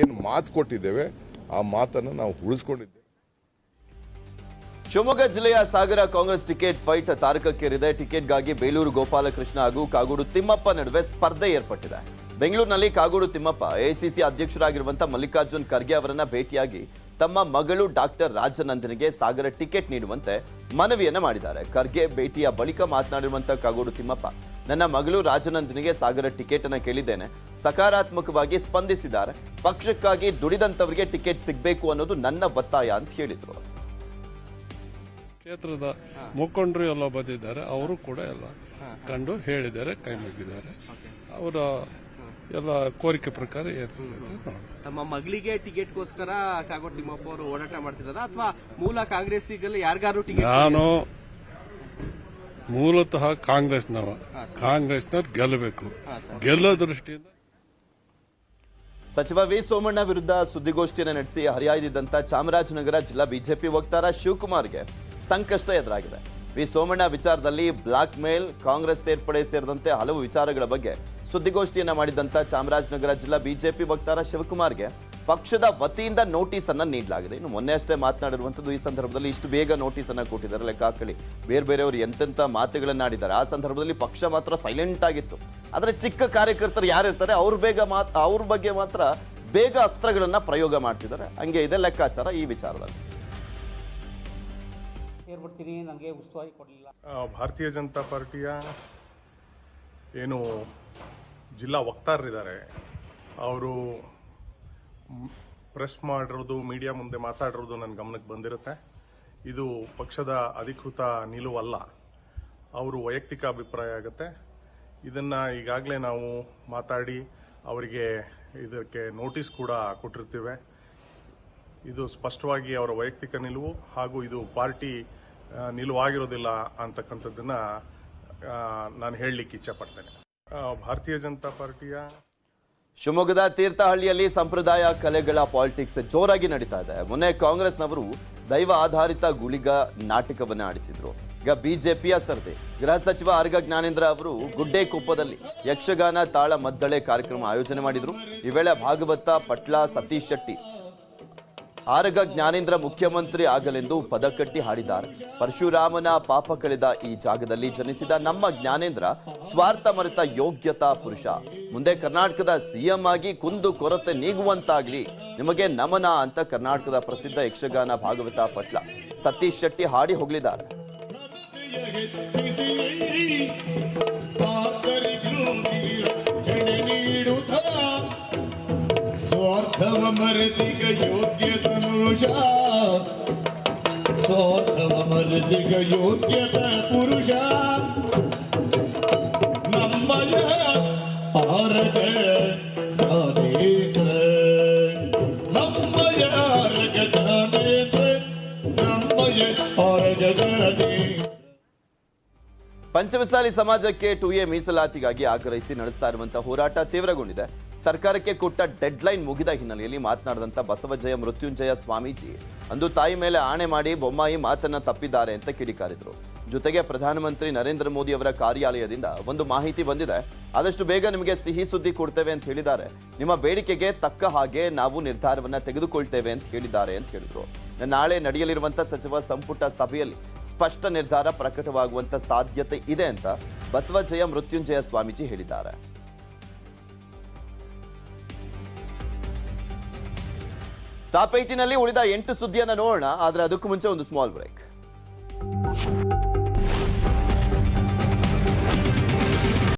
ಏನು ಮಾತು ಕೊಟ್ಟಿದ್ದೇವೆ, ಆ ಮಾತನ್ನು ನಾವು ಉಳಿಸ್ಕೊಂಡಿದ್ದೇವೆ. ಶಿವಮೊಗ್ಗ ಜಿಲ್ಲೆಯ ಸಾಗರ ಕಾಂಗ್ರೆಸ್ ಟಿಕೆಟ್ ಫೈಟ್ ತಾರಕಕ್ಕೇರಿದೆ. ಟಿಕೆಟ್ಗಾಗಿ ಬೇಲೂರು ಗೋಪಾಲಕೃಷ್ಣ ಹಾಗೂ ಕಾಗೋಡು ತಿಮ್ಮಪ್ಪ ನಡುವೆ ಸ್ಪರ್ಧೆ ಏರ್ಪಟ್ಟಿದೆ. ಬೆಂಗಳೂರಿನಲ್ಲಿ ಕಾಗೋಡು ತಿಮ್ಮಪ್ಪ ಎಐಸಿಸಿ ಅಧ್ಯಕ್ಷರಾಗಿರುವಂತಹ ಮಲ್ಲಿಕಾರ್ಜುನ್ ಖರ್ಗೆ ಅವರನ್ನ ಭೇಟಿಯಾಗಿ ತಮ್ಮ ಮಗಳು ಡಾಕ್ಟರ್ ರಾಜನಂದನಿಗೆ ಸಾಗರ ಟಿಕೆಟ್ ನೀಡುವಂತೆ ಮನವಿಯನ್ನ ಮಾಡಿದ್ದಾರೆ. ಖರ್ಗೆ ಭೇಟಿಯ ಬಳಿಕ ಮಾತನಾಡಿರುವಂತಹ ಕಾಗೋಡು ತಿಮ್ಮಪ್ಪ, ನನ್ನ ಮಗಳು ರಾಜನಂದನಿಗೆ ಸಾಗರ ಟಿಕೆಟ್ ಅನ್ನ ಕೇಳಿದ್ದೇನೆ. ಸಕಾರಾತ್ಮಕವಾಗಿ ಸ್ಪಂದಿಸಿದ್ದಾರೆ. ಪಕ್ಷಕ್ಕಾಗಿ ದುಡಿದಂತವರಿಗೆ ಟಿಕೆಟ್ ಸಿಗಬೇಕು ಅನ್ನೋದು ನನ್ನ ಒತ್ತಾಯ ಅಂತ ಹೇಳಿದರು ಕ್ಷೇತ್ರದ ಮುಖಂಡರು ಎಲ್ಲ ಬಂದಿದ್ದಾರೆ. ಅವರು ಕೂಡ ಎಲ್ಲ ಕಂಡು ಹೇಳಿದ್ದಾರೆ, ಕೈ ಮುಗಿದ್ದಾರೆ. ಅವರ ಎಲ್ಲ ಕೋರಿಕೆ ಪ್ರಕಾರ ತಮ್ಮ ಮಗಳಿಗೆ ಟಿಕೆಟ್ಗೋಸ್ಕರ ಕಾಗೋಡು ತಿಮ್ಮಪ್ಪ ಅವರು ಓಡಾಟ ಮಾಡ್ತಿರೋದ? ಅಥವಾ ಮೂಲ ಕಾಂಗ್ರೆಸ್ಸಿಗಲ್ಲಿ ಯಾರಿಗಾರು ಟಿಕೆಟ್ ನಾನು ಮೂಲತಃ ಕಾಂಗ್ರೆಸ್ನವ. ಕಾಂಗ್ರೆಸ್ನವ್ರು ಗೆಲ್ಲಬೇಕು. ಗೆಲ್ಲೋ ದೃಷ್ಟಿಯಿಂದ ಸಚಿವ ವಿ ಸೋಮಣ್ಣ ವಿರುದ್ಧ ಸುದ್ದಿಗೋಷ್ಠಿಯನ್ನು ನಡೆಸಿ ಹರಿಹಾಯ್ದಿದ್ದಂತ ಚಾಮರಾಜನಗರ ಜಿಲ್ಲಾ ಬಿಜೆಪಿ ವಕ್ತಾರ ಶಿವಕುಮಾರ್ಗೆ ಸಂಕಷ್ಟ ಎದುರಾಗಿದೆ. ವಿ ಸೋಮಣ್ಣ ವಿಚಾರದಲ್ಲಿ ಬ್ಲಾಕ್ ಮೇಲ್ ಕಾಂಗ್ರೆಸ್ ಸೇರ್ಪಡೆ ಸೇರಿದಂತೆ ಹಲವು ವಿಚಾರಗಳ ಬಗ್ಗೆ ಸುದ್ದಿಗೋಷ್ಠಿಯನ್ನ ಮಾಡಿದಂತ ಚಾಮರಾಜನಗರ ಜಿಲ್ಲಾ ಬಿಜೆಪಿ ವಕ್ತಾರ ಶಿವಕುಮಾರ್ಗೆ ಪಕ್ಷದ ವತಿಯಿಂದ ನೋಟಿಸ್ ಅನ್ನ ನೀಡಲಾಗಿದೆ. ಇನ್ನು ಮೊನ್ನೆ ಅಷ್ಟೇ ಮಾತನಾಡಿರುವಂತದ್ದು ಈ ಸಂದರ್ಭದಲ್ಲಿ ಇಷ್ಟು ಬೇಗ ನೋಟಿಸ್ ಅನ್ನ ಕೊಟ್ಟಿದ್ದಾರೆ. ಲೆಕ್ಕ ಹಾಕಳಿ ಬೇರೆ ಬೇರೆಯವರು ಎಂತೆಂಥ ಮಾತುಗಳನ್ನಾಡಿದ್ದಾರೆ ಆ ಸಂದರ್ಭದಲ್ಲಿ ಪಕ್ಷ ಮಾತ್ರ ಸೈಲೆಂಟ್ ಆಗಿತ್ತು. ಆದರೆ ಚಿಕ್ಕ ಕಾರ್ಯಕರ್ತರು ಯಾರಿರ್ತಾರೆ ಅವ್ರ ಬೇಗ ಮಾತ್, ಅವ್ರ ಬಗ್ಗೆ ಮಾತ್ರ ಬೇಗ ಅಸ್ತ್ರಗಳನ್ನು ಪ್ರಯೋಗ ಮಾಡ್ತಿದ್ದಾರೆ. ಹಂಗೆ ಇದೆ ಲೆಕ್ಕಾಚಾರ ಈ ವಿಚಾರದಲ್ಲಿ. ಸೇರ್ಬಿಡ್ತೀನಿ ನನಗೆ ಉಸ್ತುವಾರಿ ಕೊಡಲಿಲ್ಲ. ಭಾರತೀಯ ಜನತಾ ಪಾರ್ಟಿಯ ಏನು ಜಿಲ್ಲಾ ವಕ್ತಾರರಿದ್ದಾರೆ, ಅವರು ಪ್ರೆಸ್ ಮಾಡಿರೋದು, ಮೀಡಿಯಾ ಮುಂದೆ ಮಾತಾಡಿರೋದು ನನ್ನ ಗಮನಕ್ಕೆ ಬಂದಿರುತ್ತೆ. ಇದು ಪಕ್ಷದ ಅಧಿಕೃತ ನಿಲುವಲ್ಲ, ಅವರು ವೈಯಕ್ತಿಕ ಅಭಿಪ್ರಾಯ ಆಗುತ್ತೆ. ಇದನ್ನು ಈಗಾಗಲೇ ನಾವು ಮಾತಾಡಿ, ಅವರಿಗೆ ಇದಕ್ಕೆ ನೋಟಿಸ್ ಕೂಡ ಕೊಟ್ಟಿರ್ತೀವಿ. ಇದು ಸ್ಪಷ್ಟವಾಗಿ ಅವರ ವೈಯಕ್ತಿಕ ನಿಲುವು ಹಾಗೂ ಇದು ಪಾರ್ಟಿ ನಿಲುವಾಗಿರೋದಿಲ್ಲ ಅಂತಕ್ಕಂಥದ್ದನ್ನು ನಾನು ಹೇಳಲಿಕ್ಕೆ ಇಚ್ಛಪಡ್ತೇನೆ. ಭಾರತೀಯ ಜನತಾ ಪಾರ್ಟಿಯ ಶಿವಮೊಗ್ಗದ ತೀರ್ಥಹಳ್ಳಿಯಲ್ಲಿ ಸಂಪ್ರದಾಯ ಕಲೆಗಳ ಪಾಲಿಟಿಕ್ಸ್ ಜೋರಾಗಿ ನಡೀತಾ ಇದೆ. ಮೊನ್ನೆ ಕಾಂಗ್ರೆಸ್ನವರು ದೈವ ಆಧಾರಿತ ಗುಳಿಗ ನಾಟಕವನ್ನು ಆಡಿಸಿದ್ರು. ಈಗ ಬಿಜೆಪಿಯ ಸರ್ದೆ. ಗೃಹ ಸಚಿವ ಆರ್ಗ ಜ್ಞಾನೇಂದ್ರ ಅವರು ಗುಡ್ಡೆಕೊಪ್ಪದಲ್ಲಿ ಯಕ್ಷಗಾನ ತಾಳ ಮದ್ದಳೆ ಕಾರ್ಯಕ್ರಮ ಆಯೋಜನೆ ಮಾಡಿದ್ರು. ಈ ವೇಳೆ ಭಾಗವತ ಪಟ್ಲ ಸತೀಶ್ ಶೆಟ್ಟಿ ಆರಗ ಜ್ಞಾನೇಂದ್ರ ಮುಖ್ಯಮಂತ್ರಿ ಆಗಲೆಂದು ಪದಕಟ್ಟಿ ಹಾಡಿದ್ದಾರೆ. ಪರಶುರಾಮನ ಪಾಪ ಕಳೆದ ಈ ಜಾಗದಲ್ಲಿ ಜನಿಸಿದ ನಮ್ಮ ಜ್ಞಾನೇಂದ್ರ ಸ್ವಾರ್ಥ ಮರೆತ ಯೋಗ್ಯತಾ ಪುರುಷ. ಮುಂದೆ ಕರ್ನಾಟಕದ ಸಿಎಂ ಆಗಿ ಕುಂದು ಕೊರತೆ ನೀಗುವಂತಾಗ್ಲಿ. ನಿಮಗೆ ನಮನ ಅಂತ ಕರ್ನಾಟಕದ ಪ್ರಸಿದ್ಧ ಯಕ್ಷಗಾನ ಭಾಗವತ ಪಟ್ಲ ಸತೀಶ್ ಶೆಟ್ಟಿ ಹಾಡಿ ಹೋಗಲಿದ್ದಾರೆ ಸ್ವಾರ್ಥವ ಮರೆತಿಗ ಪುರುಷ. ಸೋತವ ಮರೆತಿಗ ಯೋಗ್ಯದ ಪುರುಷ. ನಮ್ಮಯ ಆರಗ ನಮ್ಮಯ ಆರಗ ನಮ್ಮಯ ಆರಗ ಪಂಚಮಸಾಲಿ ಸಮಾಜಕ್ಕೆ ಟು ಎ ಮೀಸಲಾತಿಗಾಗಿ ಆಗ್ರಹಿಸಿ ನಡೆಸ್ತಾ ಇರುವಂತಹ ಹೋರಾಟ ತೀವ್ರಗೊಂಡಿದೆ. ಸರ್ಕಾರಕ್ಕೆ ಕೊಟ್ಟ ಡೆಡ್ ಲೈನ್ ಮುಗಿದ ಹಿನ್ನೆಲೆಯಲ್ಲಿ ಮಾತನಾಡಿದಂತ ಬಸವಜಯ ಮೃತ್ಯುಂಜಯ ಸ್ವಾಮೀಜಿ, ಅಂದು ತಾಯಿ ಮೇಲೆ ಆಣೆ ಮಾಡಿ ಬೊಮ್ಮಾಯಿ ಮಾತನ್ನ ತಪ್ಪಿದ್ದಾರೆ ಅಂತ ಕಿಡಿಕಾರಿದ್ರು. ಜೊತೆಗೆ ಪ್ರಧಾನಮಂತ್ರಿ ನರೇಂದ್ರ ಮೋದಿ ಅವರ ಕಾರ್ಯಾಲಯದಿಂದ ಒಂದು ಮಾಹಿತಿ ಬಂದಿದೆ. ಆದಷ್ಟು ಬೇಗ ನಿಮಗೆ ಸಿಹಿ ಸುದ್ದಿ ಕೊಡ್ತೇವೆ ಅಂತ ಹೇಳಿದ್ದಾರೆ. ನಿಮ್ಮ ಬೇಡಿಕೆಗೆ ತಕ್ಕ ಹಾಗೆ ನಾವು ನಿರ್ಧಾರವನ್ನ ತೆಗೆದುಕೊಳ್ತೇವೆ ಅಂತ ಹೇಳಿದ್ದಾರೆ ಅಂತ ಹೇಳಿದ್ರು. ನಾಳೆ ನಡೆಯಲಿರುವಂಥ ಸಚಿವ ಸಂಪುಟ ಸಭೆಯಲ್ಲಿ ಸ್ಪಷ್ಟ ನಿರ್ಧಾರ ಪ್ರಕಟವಾಗುವಂತ ಸಾಧ್ಯತೆ ಇದೆ ಅಂತ ಬಸವಜಯ ಮೃತ್ಯುಂಜಯ ಸ್ವಾಮೀಜಿ ಹೇಳಿದ್ದಾರೆ. ಟಾಪ್ ಏಟಿನಲ್ಲಿ ಉಳಿದ ಎಂಟು ಸುದ್ದಿಯನ್ನು ನೋಡೋಣ ಆದರೆ ಅದಕ್ಕೂ ಮುಂಚೆ ಒಂದು ಸ್ಮಾಲ್ ಬ್ರೇಕ್